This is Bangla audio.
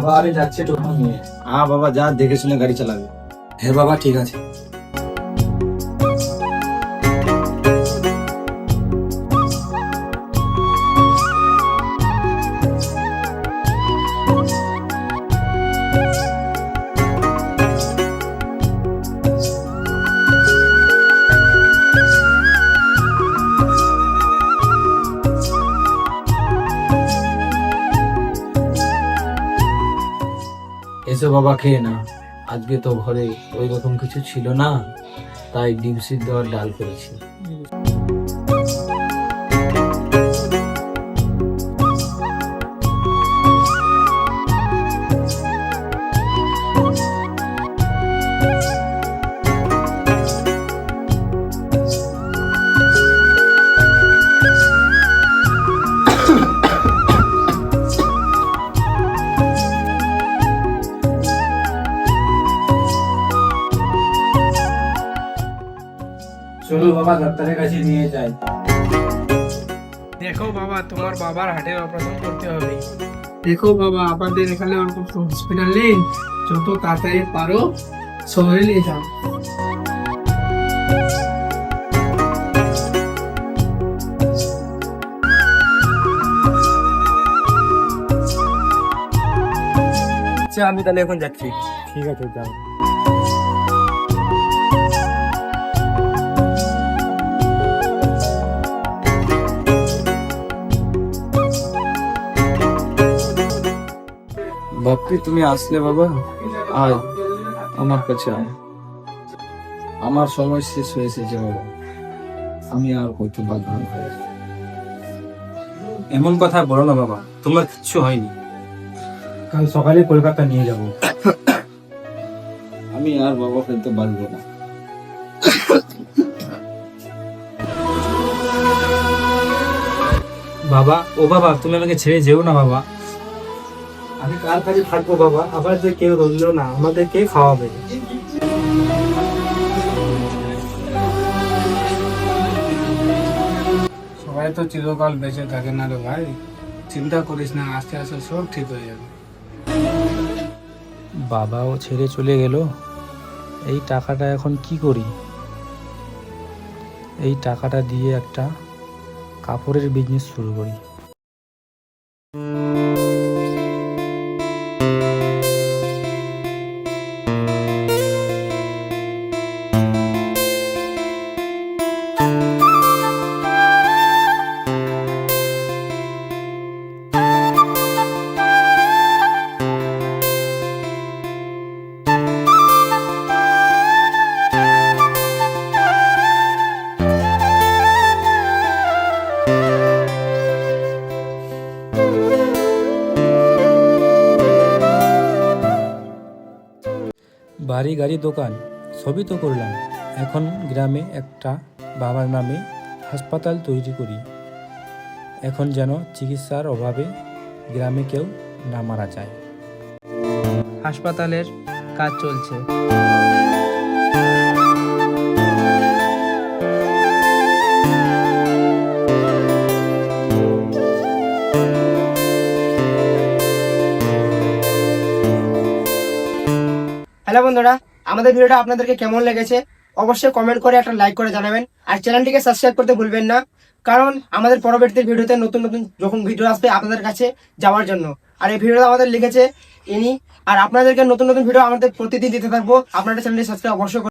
বাবা আমি যাচ্ছি টোটো নিয়ে হ্যাঁ বাবা যা দেখে শুনে গাড়ি চালাবে। হ্যাঁ বাবা ঠিক আছে। এসো বাবা, খেয়ে না আজকে তো ঘরে ওই রকম কিছু ছিল না, তাই ডিম সিদ্ধ আর ডাল করেছি। চলো বাবা ডাক্তারের কাছে নিয়ে যাই। দেখো বাবা তোমার বাবার হার্টের অপারেশন করতে হবে। দেখো বাবা আমাদের এখানে ওরকম হসপিটাল নেই। যত তাড়াতাড়ি পারো শহরে নিয়ে যাও। আচ্ছা আমি তাহলে এখন যাচ্ছি। ঠিক আছে যাও। বাপ্পি তুমি আসলে বাবা আয় আমার কাছে আয়। আমার সময় শেষ হয়ে এসেছে বাবা আমি আর করতে পারব না এমন কথা বলো না বাবা তোমার কিচ্ছু হয়নি। কাল সকালে কলকাতা নিয়ে যাব। আমি আর বাবা ফেলতে পারব না। বাবা ও বাবা তুমি আমাকে ছেড়ে যেও না বাবা। আমি কার কাছে থাকব বাবা? আবার যে কেউ রইল না আমাদের কে খাওয়াবে। সবাই তো চিরকাল বেঁচে থাকে না রে ভাই। চিন্তা করিস না আস্তে আস্তে সব ঠিক হয়ে যাবে। বাবাও ছেড়ে চলে গেল। এই টাকাটা এখন কি করি? এই টাকাটা দিয়ে একটা কাপড়ের বিজনেস শুরু করি। বাড়ি গাড়ি দোকান সবই তো করলাম। এখন গ্রামে একটা বাবার নামে হাসপাতাল তৈরি করি। এখন যেন চিকিৎসার অভাবে গ্রামে কেউ না মারা যায়। হাসপাতালের কাজ চলছে। হ্যালো বন্ধুরা, আমাদের ভিডিওটা আপনাদেরকে কেমন লেগেছে অবশ্যই কমেন্ট করে একটা লাইক করে জানাবেন। আর চ্যানেলটিকে সাবস্ক্রাইব করতে ভুলবেন না, কারণ আমাদের পরবর্তী ভিডিওতে নতুন নতুন যখন ভিডিও আসবে আপনাদের কাছে যাওয়ার জন্য। আর এই ভিডিওটা আমাদের লিখেছে ইনি, আর আপনাদেরকে নতুন নতুন ভিডিও আমাদের প্রতিদিন দিতে থাকব। আপনাদের চ্যানেলটি সাবস্ক্রাইব অবশ্যই